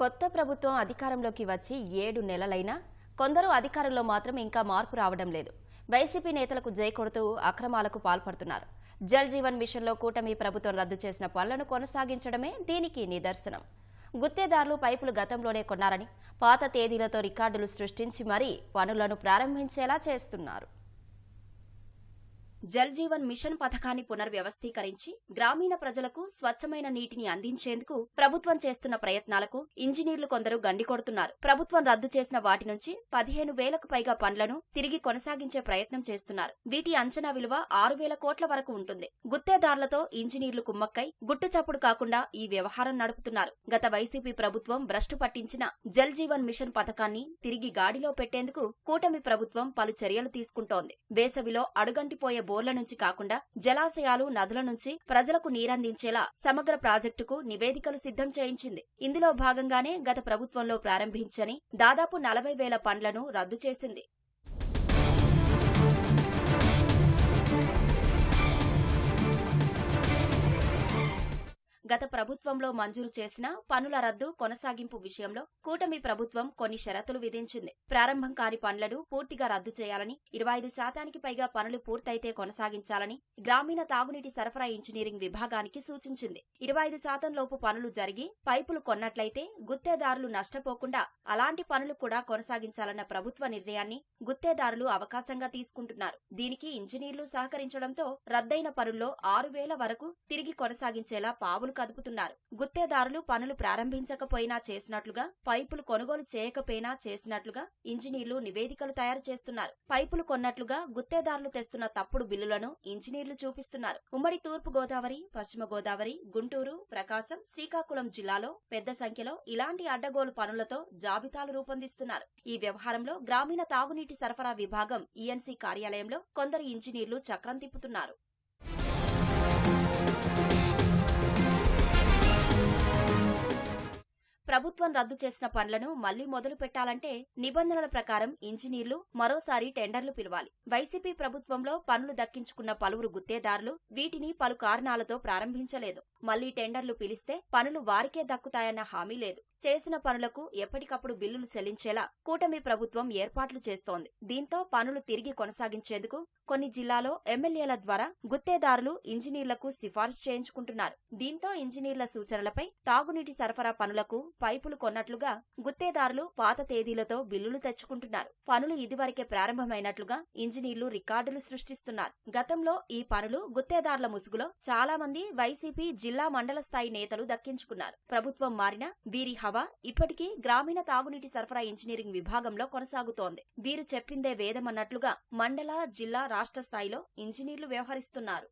కొత్త ప్రభుత్వం అధికారంలోకి వచ్చి ఏడు నెలలైనా కొందరు అధికారంలో మాత్రం ఇంకా మార్పు రావడం లేదు. వైసీపీ నేతలకు జై కొడుతూ అక్రమాలకు పాల్పడుతున్నారు. జల్ జీవన్ మిషన్లో కూటమి ప్రభుత్వం రద్దు చేసిన పనులను కొనసాగించడమే దీనికి నిదర్శనం. గుత్తేదారులు పైపులు గతంలోనే కొన్నారని పాత తేదీలతో రికార్డులు సృష్టించి మరీ పనులను ప్రారంభించేలా చేస్తున్నారు. జల్ జీవన్ మిషన్ పథకాన్ని పునర్వ్యవస్థీకరించి గ్రామీణ ప్రజలకు స్వచ్ఛమైన నీటిని అందించేందుకు ప్రభుత్వం చేస్తున్న ప్రయత్నాలకు ఇంజనీర్లు కొందరు గండి కొడుతున్నారు. ప్రభుత్వం రద్దు చేసిన వాటి నుంచి పదిహేను వేలకు పైగా పనులను తిరిగి కొనసాగించే ప్రయత్నం చేస్తున్నారు. వీటి అంచనా విలువ ఆరు వేల కోట్ల వరకు ఉంటుంది. గుత్తేదారులతో ఇంజనీర్లు కుమ్మక్కై గుట్టుచప్పుడు కాకుండా ఈ వ్యవహారం నడుపుతున్నారు. గత వైసీపీ ప్రభుత్వం భ్రష్టు పట్టించిన జల్ జీవన్ మిషన్ పథకాన్ని తిరిగి గాడిలో పెట్టేందుకు కూటమి ప్రభుత్వం పలు చర్యలు తీసుకుంటోంది. వేసవిలో అడుగంటిపోయే బోర్ల నుంచి కాకుండా జలాశయాలు నదుల నుంచి ప్రజలకు నీరందించేలా సమగ్ర ప్రాజెక్టుకు నివేదికలు సిద్ధం చేయించింది. ఇందులో భాగంగానే గత ప్రభుత్వంలో ప్రారంభించని దాదాపు నలభై వేల పనులను రద్దు చేసింది. గత ప్రభుత్వంలో మంజూరు చేసిన పనుల రద్దు కొనసాగింపు విషయంలో కూటమి ప్రభుత్వం కొన్ని షరతులు విధించింది. ప్రారంభం కాని పనులను పూర్తిగా రద్దు చేయాలని ఇరవై ఐదు శాతానికి పైగా పనులు పూర్తయితే కొనసాగించాలని గ్రామీణ తాగునీటి సరఫరా ఇంజనీరింగ్ విభాగానికి సూచించింది. ఇరవై ఐదు శాతం లోపు పనులు జరిగి పైపులు కొన్నట్లయితే గుత్తేదారులు నష్టపోకుండా అలాంటి పనులు కూడా కొనసాగించాలన్న ప్రభుత్వ నిర్ణయాన్ని గుత్తేదారులు అవకాశంగా తీసుకుంటున్నారు. దీనికి ఇంజనీర్లు సహకరించడంతో రద్దయిన పనుల్లో ఆరు వేల వరకు తిరిగి కొనసాగించేలా పావులు కదుపుతున్నారు. గుత్తేదారులు పనులు ప్రారంభించకపోయినా చేసినట్లుగా పైపులు కొనుగోలు చేయకపోయినా చేసినట్లుగా ఇంజనీర్లు నివేదికలు తయారు చేస్తున్నారు. పైపులు కొన్నట్లుగా గుత్తేదారులు తెస్తున్న తప్పుడు బిల్లులను ఇంజనీర్లు చూపిస్తున్నారు. ఉమ్మడి తూర్పు గోదావరి పశ్చిమ గోదావరి గుంటూరు ప్రకాశం శ్రీకాకుళం జిల్లాలో పెద్ద సంఖ్యలో ఇలాంటి అడ్డగోలు పనులతో జాబితాలు రూపొందిస్తున్నారు. ఈ వ్యవహారంలో గ్రామీణ తాగునీటి సరఫరా విభాగం ఈఎన్సీ కార్యాలయంలో కొందరు ఇంజనీర్లు చక్రం తిప్పుతున్నారు. ప్రభుత్వం రద్దు చేసిన పనులను మళ్ళీ మొదలు పెట్టాలంటే నిబంధనల ప్రకారం ఇంజనీర్లు మరోసారి టెండర్లు పిలవాలి. వైసీపీ ప్రభుత్వంలో పనులు దక్కించుకున్న పలువురు గుత్తేదారులు వీటిని పలు కారణాలతో ప్రారంభించలేదు. మళ్ళీ టెండర్లు పిలిస్తే పనులు వారికే దక్కుతాయన్న హామీ లేదు. చేసిన పనులకు ఎప్పటికప్పుడు బిల్లులు చెల్లించేలా కూటమి ప్రభుత్వం ఏర్పాట్లు చేస్తోంది. దీంతో పనులు తిరిగి కొనసాగించేందుకు కొన్ని జిల్లాలో ఎమ్మెల్యేల ద్వారా గుత్తేదారులు ఇంజనీర్లకు సిఫార్సు చేయించుకుంటున్నారు. దీంతో ఇంజనీర్ల సూచనలపై తాగునీటి సరఫరా పనులకు పైపులు కొన్నట్లుగా గుత్తేదారులు పాత తేదీలతో బిల్లులు తెచ్చుకుంటున్నారు. పనులు ఇదివరకే ప్రారంభమైనట్లుగా ఇంజనీర్లు రికార్డులు సృష్టిస్తున్నారు. గతంలో ఈ పనులు గుత్తేదారుల ముసుగులో చాలా మంది వైసీపీ జిల్లా మండల స్థాయి నేతలు దక్కించుకున్నారు. ప్రభుత్వం మారిన వీరి హవా ఇప్పటికీ గ్రామీణ తాగునీటి సరఫరా ఇంజనీరింగ్ విభాగంలో కొనసాగుతోంది. వీరు చెప్పిందే వేదమన్నట్లుగా మండల జిల్లా రాష్ట్ర స్థాయిలో ఇంజనీర్లు వ్యవహరిస్తున్నారు.